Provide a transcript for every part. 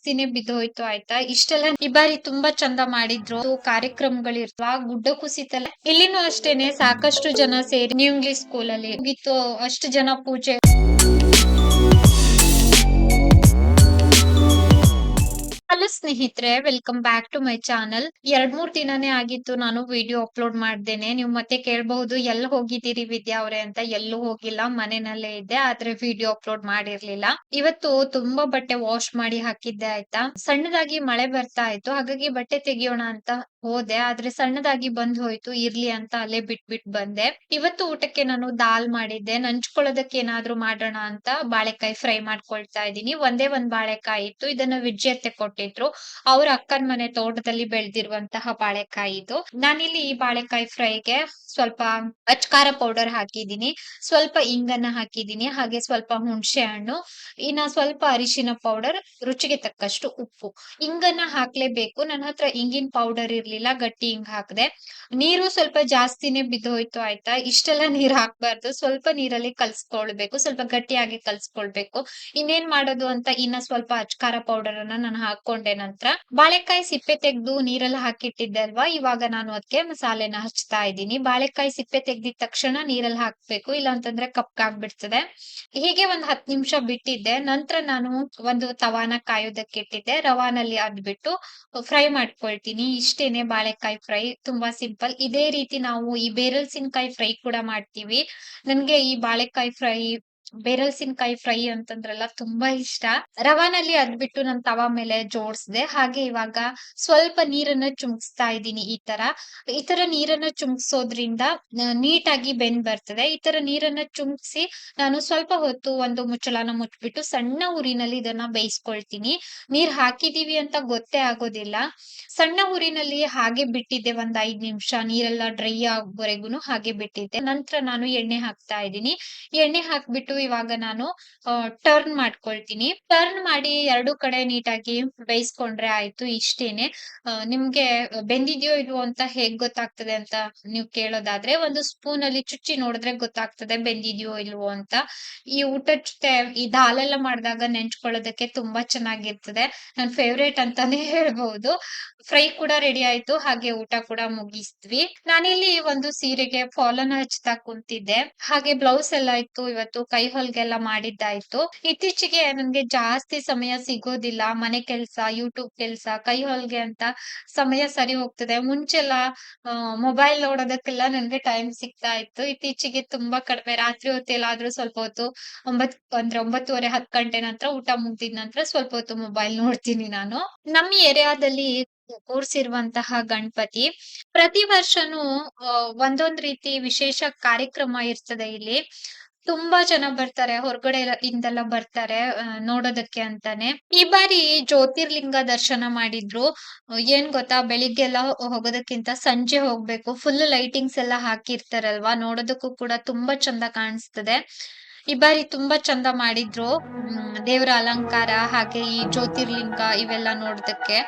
ಜಾಸ್ತಿನೇ ಬಿದ್ದೋಯ್ತು ಆಯ್ತಾ? ಇಷ್ಟೆಲ್ಲ ಈ ಬಾರಿ ತುಂಬಾ ಚಂದ ಮಾಡಿದ್ರು. ಕಾರ್ಯಕ್ರಮಗಳಿರ್ತಾವ, ಗುಡ್ಡ ಕುಸಿತಲ್ಲ. ಇಲ್ಲಿನೂ ಅಷ್ಟೇನೆ, ಸಾಕಷ್ಟು ಜನ ಸೇರಿ ನ್ಯೂ ಇಂಗ್ಲಿಷ್ ಸ್ಕೂಲ್ ಅಲ್ಲಿ ಮುಗೀತು. ಅಷ್ಟು ಜನ ಪೂಜೆ ಹಲೋ ಸ್ನೇಹಿತರೆ welcome back to my channel ಎರಡ್ ಮೂರ್ ದಿನಾನೇ ಆಗಿತ್ತು ನಾನು ವಿಡಿಯೋ ಅಪ್ಲೋಡ್ ಮಾಡ್ದೇನೆ. ನೀವು ಮತ್ತೆ ಕೇಳಬಹುದು ಎಲ್ಲಿ ಹೋಗಿದ್ದೀರಿ ವಿದ್ಯಾ ಅವ್ರೆ ಅಂತ. ಎಲ್ಲೂ ಹೋಗಿಲ್ಲ ಮನೆಯಲ್ಲೇ ಇದ್ದೆ, ಆದ್ರೆ ವಿಡಿಯೋ ಅಪ್ಲೋಡ್ ಮಾಡಿರ್ಲಿಲ್ಲ. ಇವತ್ತು ತುಂಬಾ ಬಟ್ಟೆ ವಾಶ್ ಮಾಡಿ ಹಾಕಿದ್ದೆ ಆಯ್ತಾ? ಸಣ್ಣದಾಗಿ ಮಳೆ ಬರ್ತಾ ಇತ್ತು, ಹಾಗಾಗಿ ಬಟ್ಟೆ ತೆಗಿಯೋಣ ಅಂತ ಹೋದೆ. ಆದ್ರೆ ಸಣ್ಣದಾಗಿ ಬಂದ್ ಹೋಯ್ತು, ಇರ್ಲಿ ಅಂತ ಅಲ್ಲೇ ಬಿಟ್ ಬಿಟ್ ಬಂದೆ. ಇವತ್ತು ಊಟಕ್ಕೆ ನಾನು ದಾಲ್ ಮಾಡಿದ್ದೆ. ನಂಚ್ಕೊಳ್ಳೋದಕ್ಕೆ ಏನಾದ್ರೂ ಮಾಡೋಣ ಅಂತ ಬಾಳೆಕಾಯಿ ಫ್ರೈ ಮಾಡ್ಕೊಳ್ತಾ ಇದ್ದೀನಿ. ಒಂದೇ ಒಂದ್ ಬಾಳೆಕಾಯಿ ಇತ್ತು, ಇದನ್ನ ವಿಜ್ಯತೆ ಕೊಟ್ಟಿದ್ರು ಅವ್ರ ಅಕ್ಕನ ಮನೆ ತೋಟದಲ್ಲಿ ಬೆಳೆದಿರುವಂತಹ ಬಾಳೆಕಾಯಿ ಇದು. ನಾನಿಲ್ಲಿ ಈ ಬಾಳೆಕಾಯಿ ಫ್ರೈಗೆ ಸ್ವಲ್ಪ ಅಚ್ಕಾರ ಪೌಡರ್ ಹಾಕಿದೀನಿ ಸ್ವಲ್ಪ ಇಂಗನ್ನ ಹಾಕಿದೀನಿ ಹಾಗೆ ಸ್ವಲ್ಪ ಹುಣಸೆ ಹಣ್ಣು, ಇನ್ನ ಸ್ವಲ್ಪ ಅರಿಶಿನ ಪೌಡರ್, ರುಚಿಗೆ ತಕ್ಕಷ್ಟು ಉಪ್ಪು. ಇಂಗನ್ನ ಹಾಕ್ಲೇಬೇಕು. ನನ್ನ ಹತ್ರ ಇಂಗಿನ ಪೌಡರ್ ಇರ್ಲಿಲ್ಲ, ಗಟ್ಟಿ ಇಂಗ್ ಹಾಕ್ದೆ. ನೀರು ಸ್ವಲ್ಪ ಜಾಸ್ತಿನೇ ಬಿದ್ದೋಯ್ತು ಆಯ್ತಾ? ಇಷ್ಟೆಲ್ಲ ನೀರ್ ಹಾಕ್ಬಾರ್ದು. ಸ್ವಲ್ಪ ನೀರಲ್ಲಿ ಕಲ್ಸ್ಕೊಳ್ಬೇಕು. ಸ್ವಲ್ಪ ಗಟ್ಟಿಯಾಗಿ ಕಲ್ಸ್ಕೊಳ್ಬೇಕು. ಇನ್ನೇನ್ ಮಾಡೋದು ಅಂತ ಇನ್ನ ಸ್ವಲ್ಪ ಅಚ್ಕಾರ ಪೌಡರ್ ಅನ್ನ ನಾನು ಹಾಕೊಂಡೆ ನಂತರ ಬಾಳೆಕಾಯಿ ಸಿಪ್ಪೆ ತೆಗೆದು ನೀರಲ್ಲಿ ಹಾಕಿಟ್ಟಿದ್ದೆ ಅಲ್ವಾ ಇವಾಗ ನಾನು ಅದಕ್ಕೆ ಮಸಾಲೆನ ಹಚ್ತಾ ಇದ್ದೀನಿ. ಬಾಳೆಕಾಯಿ ಸಿಪ್ಪೆ ತೆಗ್ದಿದ ತಕ್ಷಣ ನೀರಲ್ಲಿ ಹಾಕ್ಬೇಕು. ಇಲ್ಲ ಅಂತಂದ್ರೆ ಕಪ್ಪಾಗ್ಬಿಡ್ತದೆ ಹೀಗೆ ಒಂದ್ ಹತ್ ನಿಮಿಷ ಬಿಟ್ಟಿದ್ದೆ. ನಂತರ ನಾನು ಒಂದು ತವಾನ ಕಾಯೋದಕ್ಕೆ ಇಟ್ಟಿದ್ದೆ. ರವಾನಲ್ಲಿ ಅದ್ಬಿಟ್ಟು ಫ್ರೈ ಮಾಡ್ಕೊಳ್ತೀನಿ. ಇಷ್ಟೇನೆ ಬಾಳೆಕಾಯಿ ಫ್ರೈ. ತುಂಬಾ ಸಿಂಪಲ್. ಇದೇ ರೀತಿ ನಾವು ಈ ಬೇರಲ್ಸಿನಕಾಯಿ ಫ್ರೈ ಕೂಡ ಮಾಡ್ತೀವಿ. ನನ್ಗೆ ಈ ಬಾಳೆಕಾಯಿ ಫ್ರೈ ಬೇರಲ್ಸಿನಕಾಯಿ ಫ್ರೈ ಅಂತಂದ್ರಲ್ಲ ತುಂಬಾ ಇಷ್ಟ. ರವಾನಲ್ಲಿ ಅದ್ಬಿಟ್ಟು ನಾನು ತವಾ ಮೇಲೆ ಜೋಡಿಸ್ದೆ. ಹಾಗೆ ಇವಾಗ ಸ್ವಲ್ಪ ನೀರನ್ನ ಚುಮ್ಕ್ಸ್ತಾ ಇದ್ದೀನಿ ಈ ತರ. ಈ ತರ ನೀರನ್ನ ಚುಮ್ಕ್ಸೋದ್ರಿಂದ ನೀಟಾಗಿ ಬೆನ್ ಬರ್ತದೆ. ಈ ತರ ನೀರನ್ನ ಚುಮ್ಕ್ಸಿ ನಾನು ಸ್ವಲ್ಪ ಹೊತ್ತು ಒಂದು ಮುಚ್ಚಳನ ಮುಚ್ಬಿಟ್ಟು ಸಣ್ಣ ಉರಿನಲ್ಲಿ ಇದನ್ನ ಬೇಯಿಸ್ಕೊಳ್ತೀನಿ. ನೀರ್ ಹಾಕಿದೀವಿ ಅಂತ ಗೊತ್ತೇ ಆಗೋದಿಲ್ಲ. ಸಣ್ಣ ಊರಿನಲ್ಲಿ ಹಾಗೆ ಬಿಟ್ಟಿದ್ದೆ ಒಂದ್ ಐದ್ ನಿಮಿಷ. ನೀರೆಲ್ಲ ಡ್ರೈ ಆಗೋವರೆಗೂ ಹಾಗೆ ಬಿಟ್ಟಿದ್ದೆ. ನಂತರ ನಾನು ಎಣ್ಣೆ ಹಾಕ್ತಾ ಇದ್ದೀನಿ. ಎಣ್ಣೆ ಹಾಕ್ಬಿಟ್ಟು ಇವಾಗ ನಾನು ಟರ್ನ್ ಮಾಡ್ಕೊಳ್ತೀನಿ. ಟರ್ನ್ ಮಾಡಿ ಎರಡು ಕಡೆ ನೀಟಾಗಿ ಬೇಯಿಸ್ಕೊಂಡ್ರೆ ಆಯ್ತು ಇಷ್ಟೇನೆ. ನಿಮ್ಗೆ ಬೆಂದಿದ್ಯೋ ಇಲ್ವೋ ಅಂತ ಹೇಗ್ ಗೊತ್ತಾಗ್ತದೆ ಅಂತ ನೀವು ಕೇಳೋದಾದ್ರೆ, ಒಂದು ಸ್ಪೂನ್ ಅಲ್ಲಿ ಚುಚ್ಚಿ ನೋಡಿದ್ರೆ ಗೊತ್ತಾಗ್ತದೆ ಬೆಂದಿದ್ಯೋ ಇಲ್ವೋ ಅಂತ. ಈ ಊಟ ಜೊತೆ ಈ ದಾಲೆಲ್ಲ ಮಾಡಿದಾಗ ನೆಂಚ್ಕೊಳ್ಳೋದಕ್ಕೆ ತುಂಬಾ ಚೆನ್ನಾಗಿರ್ತದೆ. ನನ್ ಫೇವ್ರೇಟ್ ಅಂತಾನೆ ಹೇಳ್ಬಹುದು ಫ್ರೈ ಕೂಡ ರೆಡಿ ಆಯ್ತು, ಹಾಗೆ ಊಟ ಕೂಡ ಮುಗಿಸ್ದ್ವಿ. ನಾನಿಲ್ಲಿ ಒಂದು ಸೀರೆಗೆ ಫಾಲನ್ನ ಹಚ್ತಾ ಕುಂತಿದ್ದೆ. ಹಾಗೆ ಬ್ಲೌಸ್ ಎಲ್ಲ ಇತ್ತು, ಇವತ್ತು ಕೈ ಹೊಲ್ಗೆಲ್ಲ ಮಾಡಿದ್ದಾಯ್ತು. ಇತ್ತೀಚೆಗೆ ನನ್ಗೆ ಜಾಸ್ತಿ ಸಮಯ ಸಿಗೋದಿಲ್ಲ, ಮನೆ ಕೆಲ್ಸ, ಯೂಟ್ಯೂಬ್ ಕೆಲ್ಸ, ಕೈ ಹೊಲ್ಗೆ ಅಂತ ಸಮಯ ಸರಿ ಹೋಗ್ತದೆ. ಮುಂಚೆಲ್ಲ ಮೊಬೈಲ್ ನೋಡೋದಕ್ಕೆಲ್ಲ ನನ್ಗೆ ಟೈಮ್ ಸಿಗ್ತಾ ಇತ್ತು. ಇತ್ತೀಚೆಗೆ ತುಂಬಾ ಕಡಿಮೆ, ರಾತ್ರಿ ಹೊತ್ತೆಲ್ಲಾದ್ರೂ ಸ್ವಲ್ಪ ಹೊತ್ತು ಒಂಬತ್, ಅಂದ್ರೆ ಒಂಬತ್ತುವರೆ ಹತ್ ಗಂಟೆ ನಂತರ ಊಟ ಮುಗ್ದಿದ ನಂತರ ಸ್ವಲ್ಪ ಹೊತ್ತು ಮೊಬೈಲ್ ನೋಡ್ತೀನಿ ನಾನು. ನಮ್ಮ ಏರಿಯಾದಲ್ಲಿ ಕೂರ್ಸಿರುವಂತಹ ಗಣಪತಿ, ಪ್ರತಿ ವರ್ಷನೂ ಒಂದೊಂದ್ ರೀತಿ ವಿಶೇಷ ಕಾರ್ಯಕ್ರಮ ಇರ್ತದೆ ಇಲ್ಲಿ. ತುಂಬಾ ಜನ ಬರ್ತಾರೆ, ಹೊರಗಡೆ ಇಂದೆಲ್ಲ ಬರ್ತಾರೆ ನೋಡೋದಕ್ಕೆ ಅಂತಾನೆ. ಈ ಬಾರಿ ಜ್ಯೋತಿರ್ಲಿಂಗ ದರ್ಶನ ಮಾಡಿದ್ರು. ಏನ್ ಗೊತ್ತಾ ಬೆಳಿಗ್ಗೆ ಎಲ್ಲ ಹೋಗೋದಕ್ಕಿಂತ ಸಂಜೆ ಹೋಗ್ಬೇಕು. ಫುಲ್ ಲೈಟಿಂಗ್ಸ್ ಎಲ್ಲ ಹಾಕಿರ್ತಾರಲ್ವಾ, ನೋಡೋದಕ್ಕೂ ಕೂಡ ತುಂಬಾ ಚಂದ ಕಾಣಿಸ್ತದೆ. ಈ ಬಾರಿ ತುಂಬಾ ಚಂದ ಮಾಡಿದ್ರು. ದೇವರ ಅಲಂಕಾರ ಹಾಗೆ ಈ ಜ್ಯೋತಿರ್ಲಿಂಗ ಇವೆಲ್ಲ ನೋಡೋದಕ್ಕೆ.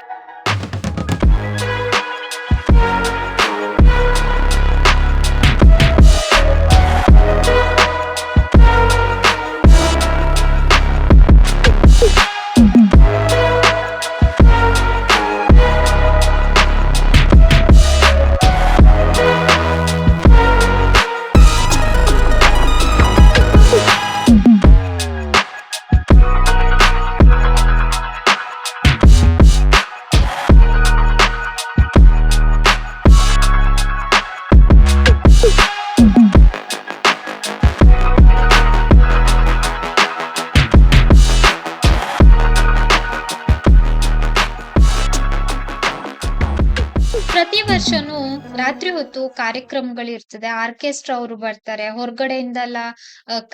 ರಾತ್ರಿ ಹೊತ್ತು ಕಾರ್ಯಕ್ರಮಗಳಿರ್ತದೆ ಆರ್ಕೆಸ್ಟ್ರಾ ಅವರು ಬರ್ತಾರೆ. ಹೊರಗಡೆಯಿಂದೆಲ್ಲ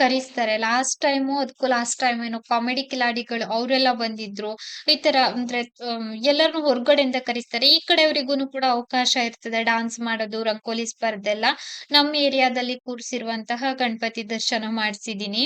ಕರೆಸ್ತಾರೆ. ಲಾಸ್ಟ್ ಟೈಮು ಅದಕ್ಕೂ ಲಾಸ್ಟ್ ಟೈಮ್ ಏನೋ ಕಾಮಿಡಿ ಕಿಲಾಡಿಗಳು ಅವರೆಲ್ಲ ಬಂದಿದ್ರು. ಈ ತರ ಅಂದ್ರೆ ಎಲ್ಲರನ್ನು ಹೊರಗಡೆಯಿಂದ ಕರೆಸ್ತಾರೆ. ಈ ಕಡೆಯವರಿಗೂ ಕೂಡ ಅವಕಾಶ ಇರ್ತದೆ ಡಾನ್ಸ್ ಮಾಡೋದು, ರಂಗೋಲಿ ಸ್ಪರ್ಧೆ ಎಲ್ಲ ನಮ್ಮ ಏರಿಯಾದಲ್ಲಿ ಕೂರಿಸಿರುವಂತಹ ಗಣಪತಿ ದರ್ಶನ ಮಾಡಿಸಿದೀನಿ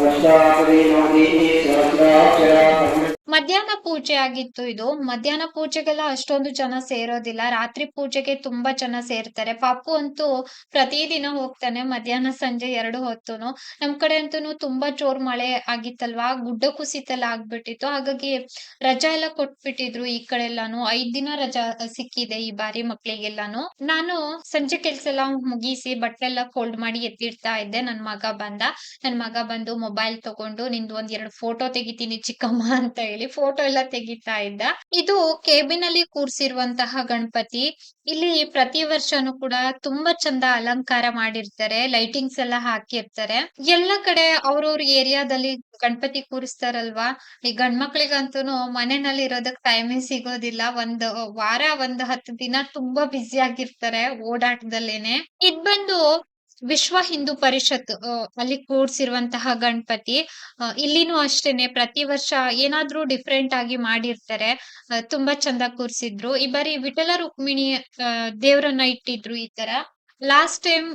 వర్షాపది మాదీ సహస్రాక్షరా ಮಧ್ಯಾಹ್ನ ಪೂಜೆ ಆಗಿತ್ತು ಇದು. ಮಧ್ಯಾಹ್ನ ಪೂಜೆಗೆಲ್ಲ ಅಷ್ಟೊಂದು ಜನ ಸೇರೋದಿಲ್ಲ. ರಾತ್ರಿ ಪೂಜೆಗೆ ತುಂಬಾ ಜನ ಸೇರ್ತಾರೆ. ಪಾಪು ಅಂತೂ ಪ್ರತಿದಿನ ಹೋಗ್ತಾನೆ ಮಧ್ಯಾಹ್ನ, ಸಂಜೆ ಎರಡು ಹೊತ್ತುನು. ನಮ್ ಕಡೆ ಅಂತೂ ತುಂಬಾ ಜೋರ್ ಮಳೆ ಆಗಿತ್ತಲ್ವಾ, ಗುಡ್ಡ ಕುಸಿತ ಎಲ್ಲ ಆಗ್ಬಿಟ್ಟಿತ್ತು. ಹಾಗಾಗಿ ರಜಾ ಎಲ್ಲ ಕೊಟ್ಬಿಟ್ಟಿದ್ರು ಈ ಕಡೆ ಎಲ್ಲಾನು. ಐದ್ ದಿನ ರಜಾ ಸಿಕ್ಕಿದೆ ಈ ಬಾರಿ ಮಕ್ಳಿಗೆಲ್ಲಾನು. ನಾನು ಸಂಜೆ ಕೆಲ್ಸ ಎಲ್ಲ ಮುಗಿಸಿ ಬಟ್ಟೆ ಎಲ್ಲ ಫೋಲ್ಡ್ ಮಾಡಿ ಎತ್ತಿಡ್ತಾ ಇದ್ದೆ. ನನ್ ಮಗ ಬಂದ. ನನ್ ಮಗ ಬಂದು ಮೊಬೈಲ್ ತಗೊಂಡು ನಿಂದು ಒಂದ್ ಎರಡು ಫೋಟೋ ತೆಗಿತೀನಿ ಚಿಕ್ಕಮ್ಮ ಅಂತ ಹೇಳಿ ಫೋಟೋ ಎಲ್ಲ ತೆಗಿತಾ ಇದ್ದ. ಇದು ಕೇಬಿನಲ್ಲಿ ಕೂರ್ಸಿರುವಂತಹ ಗಣಪತಿ. ಇಲ್ಲಿ ಪ್ರತಿ ವರ್ಷನೂ ಕೂಡ ತುಂಬಾ ಚಂದ ಅಲಂಕಾರ ಮಾಡಿರ್ತಾರೆ. ಲೈಟಿಂಗ್ಸ್ ಎಲ್ಲ ಹಾಕಿರ್ತಾರೆ. ಎಲ್ಲ ಕಡೆ ಅವ್ರವ್ರ ಏರಿಯಾದಲ್ಲಿ ಗಣಪತಿ ಕೂರಿಸ್ತಾರಲ್ವಾ, ಈ ಗಂಡ್ ಮಕ್ಳಿಗಂತೂನು ಮನೆನಲ್ಲಿ ಇರೋದಕ್ ಟೈಮೇ ಸಿಗೋದಿಲ್ಲ. ಒಂದ್ ವಾರ ಒಂದ್ 10 ದಿನ ತುಂಬಾ ಬ್ಯುಸಿ ಆಗಿರ್ತಾರೆ ಓಡಾಟದಲ್ಲೇನೆ. ಇದ್ ಬಂದು ವಿಶ್ವ ಹಿಂದೂ ಪರಿಷತ್ ಅಲ್ಲಿ ಕೂಡ್ಸಿರುವಂತಹ ಗಣಪತಿ. ಇಲ್ಲಿನೂ ಅಷ್ಟೇನೆ ಪ್ರತಿ ವರ್ಷ ಏನಾದ್ರೂ ಡಿಫ್ರೆಂಟ್ ಆಗಿ ಮಾಡಿರ್ತಾರೆ. ತುಂಬಾ ಚಂದ ಕೂರ್ಸಿದ್ರು. ಈ ಬಾರಿ ವಿಠಲ ರುಕ್ಮಿಣಿ ದೇವರನ್ನ ಇಟ್ಟಿದ್ರು ಈ ತರ. ಲಾಸ್ಟ್ ಟೈಮ್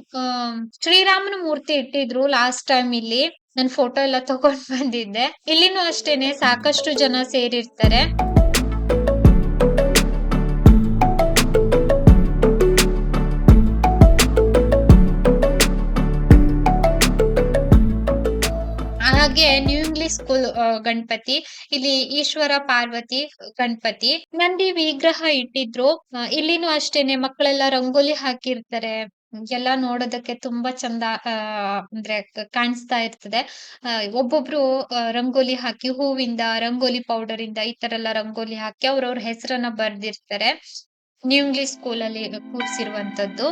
ಶ್ರೀರಾಮನ ಮೂರ್ತಿ ಇಟ್ಟಿದ್ರು ಲಾಸ್ಟ್ ಟೈಮ್ ಇಲ್ಲಿ. ನಾನ್ ಫೋಟೋ ಎಲ್ಲ ತಗೊಂಡ್ ಬಂದಿದ್ದೆ. ಇಲ್ಲಿನೂ ಅಷ್ಟೇನೆ, ಸಾಕಷ್ಟು ಜನ ಸೇರಿರ್ತಾರೆ. ಹಾಗೆ ನ್ಯೂ ಇಂಗ್ಲಿಷ್ ಸ್ಕೂಲ್ ಗಣಪತಿ. ಇಲ್ಲಿ ಈಶ್ವರ, ಪಾರ್ವತಿ ಗಣಪತಿ. ನಂದಿ ವಿಗ್ರಹ ಇಟ್ಟಿದ್ರು. ಇಲ್ಲಿನೂ ಅಷ್ಟೇನೆ ಮಕ್ಕಳೆಲ್ಲ ರಂಗೋಲಿ ಹಾಕಿರ್ತಾರೆ. ಎಲ್ಲ ನೋಡೋದಕ್ಕೆ ತುಂಬಾ ಚಂದ ಅಂದ್ರೆ ಕಾಣಿಸ್ತಾ ಇರ್ತದೆ. ಒಬ್ಬೊಬ್ರು ರಂಗೋಲಿ ಹಾಕಿ ಹೂವಿಂದ, ರಂಗೋಲಿ ಪೌಡರ್ ಇಂದ ಈ ತರ ಎಲ್ಲ ರಂಗೋಲಿ ಹಾಕಿ ಅವ್ರವ್ರ ಹೆಸರನ್ನ ಬರ್ದಿರ್ತಾರೆ. ನ್ಯೂ ಇಂಗ್ಲಿಷ್ ಸ್ಕೂಲಲ್ಲಿ ಕೂರ್ಸಿರುವಂತದ್ದು.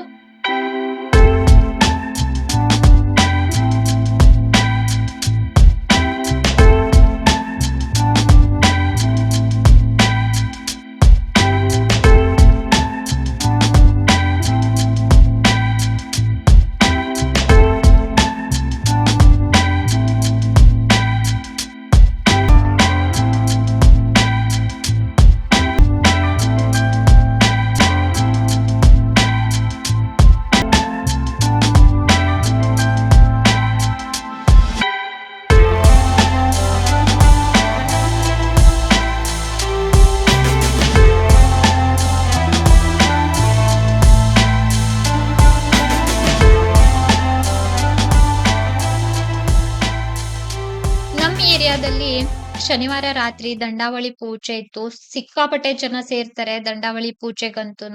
ಶನಿವಾರ ರಾತ್ರಿ ದಂಡಾವಳಿ ಪೂಜೆ ಇತ್ತು. ಸಿಕ್ಕಾಪಟ್ಟೆ ಜನ ಸೇರ್ತಾರೆ ದಂಡಾವಳಿ ಪೂಜೆಗಂತೂ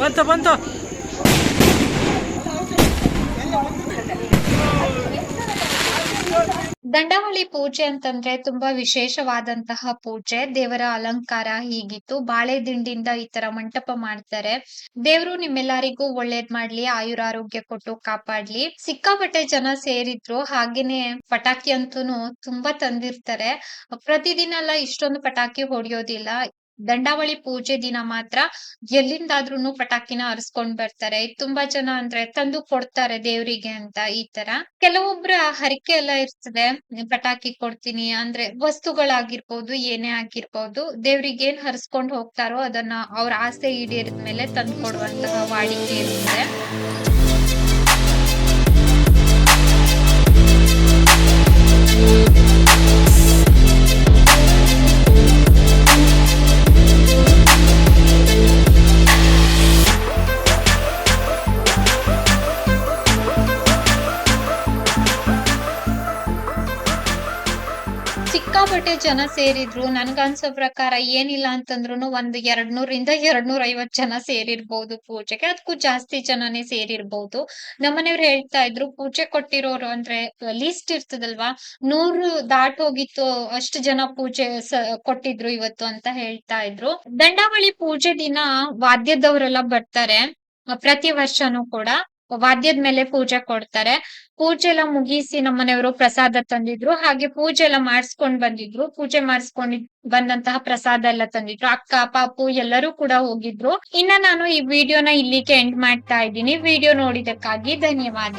ಬಂತು ಬಂತು ದಂಡಾವಳಿ ಪೂಜೆ ಅಂತಂದ್ರೆ ತುಂಬಾ ವಿಶೇಷವಾದಂತಹ ಪೂಜೆ. ದೇವರ ಅಲಂಕಾರ ಹೀಗಿತ್ತು. ಬಾಳೆ ದಿಂಡಿಂದ ಈ ತರ ಮಂಟಪ ಮಾಡ್ತಾರೆ. ದೇವ್ರು ನಿಮ್ಮೆಲ್ಲರಿಗೂ ಒಳ್ಳೇದ್ ಮಾಡ್ಲಿ, ಆಯುರಾರೋಗ್ಯ ಕೊಟ್ಟು ಕಾಪಾಡ್ಲಿ. ಸಿಕ್ಕಾಪಟ್ಟೆ ಜನ ಸೇರಿದ್ರು. ಹಾಗೇನೆ ಪಟಾಕಿ ಅಂತೂ ತುಂಬಾ ತಂದಿರ್ತಾರೆ. ಪ್ರತಿದಿನ ಇಷ್ಟೊಂದು ಪಟಾಕಿ ಹೊಡಿಯೋದಿಲ್ಲ. ದಂಡಾವಳಿ ಪೂಜೆ ದಿನ ಮಾತ್ರ ಎಲ್ಲಿಂದಾದ್ರೂನು ಪಟಾಕಿನ ಹರಿಸ್ಕೊಂಡ್ ಬರ್ತಾರೆ. ತುಂಬಾ ಜನ ಅಂದ್ರೆ ತಂದು ಕೊಡ್ತಾರೆ ದೇವ್ರಿಗೆ ಅಂತ ಈ ತರ. ಕೆಲವೊಬ್ರ ಹರಿಕೆ ಎಲ್ಲ ಇರ್ತದೆ. ಪಟಾಕಿ ಕೊಡ್ತೀನಿ ಅಂದ್ರೆ ವಸ್ತುಗಳಾಗಿರ್ಬೋದು, ಏನೇ ಆಗಿರ್ಬೋದು. ದೇವ್ರಿಗೆ ಏನ್ ಹರಿಸ್ಕೊಂಡ್ ಹೋಗ್ತಾರೋ ಅದನ್ನ ಅವ್ರ ಆಸೆ ಈಡೇರಿದ್ಮೇಲೆ ತಂದ್ಕೊಡುವಂತಹ ವಾಡಿಕೆ ಇರುತ್ತೆ. ಜನ ಸೇರಿದ್ರು. ನನ್ಗನ್ಸೋ ಪ್ರಕಾರ ಏನಿಲ್ಲ ಅಂತಂದ್ರುನು ಒಂದ್ 200 ರಿಂದ 250 ಜನ ಸೇರಿರ್ಬಹುದು ಪೂಜೆಗೆ. ಅದಕ್ಕೂ ಜಾಸ್ತಿ ಜನನೇ ಸೇರಿರ್ಬಹುದು ನಮ್ಮನೆಯವ್ರು ಹೇಳ್ತಾ ಇದ್ರು, ಪೂಜೆ ಕೊಟ್ಟಿರೋರು ಅಂದ್ರೆ ಲಿಸ್ಟ್ ಇರ್ತದಲ್ವಾ ನೂರು ದಾಟ್ ಹೋಗಿತ್ತು, ಅಷ್ಟು ಜನ ಪೂಜೆ ಕೊಟ್ಟಿದ್ರು ಇವತ್ತು ಅಂತ ಹೇಳ್ತಾ ಇದ್ರು. ದಂಡಾವಳಿ ಪೂಜೆ ದಿನ ವಾದ್ಯದವ್ರೆಲ್ಲ ಬರ್ತಾರೆ. ಪ್ರತಿ ವರ್ಷನೂ ಕೂಡ ವಾದ್ಯದ್ ಮೇಲೆ ಪೂಜೆ ಕೊಡ್ತಾರೆ. ಪೂಜೆ ಎಲ್ಲ ಮುಗಿಸಿ ನಮ್ಮನೆಯವ್ರು ಪ್ರಸಾದ ತಂದಿದ್ರು. ಹಾಗೆ ಪೂಜೆ ಎಲ್ಲ ಮಾಡ್ಸ್ಕೊಂಡ್ ಬಂದಿದ್ರು. ಪೂಜೆ ಮಾಡ್ಸ್ಕೊಂಡ್ ಬಂದಂತಹ ಪ್ರಸಾದ ಎಲ್ಲ ತಂದಿದ್ರು. ಅಕ್ಕ, ಪಾಪು ಎಲ್ಲರೂ ಕೂಡ ಹೋಗಿದ್ರು. ಇನ್ನ ನಾನು ಈ ವಿಡಿಯೋನ ಇಲ್ಲಿಗೆ ಎಂಡ್ ಮಾಡ್ತಾ ಇದ್ದೀನಿ. ವಿಡಿಯೋ ನೋಡಿದಕ್ಕಾಗಿ ಧನ್ಯವಾದ.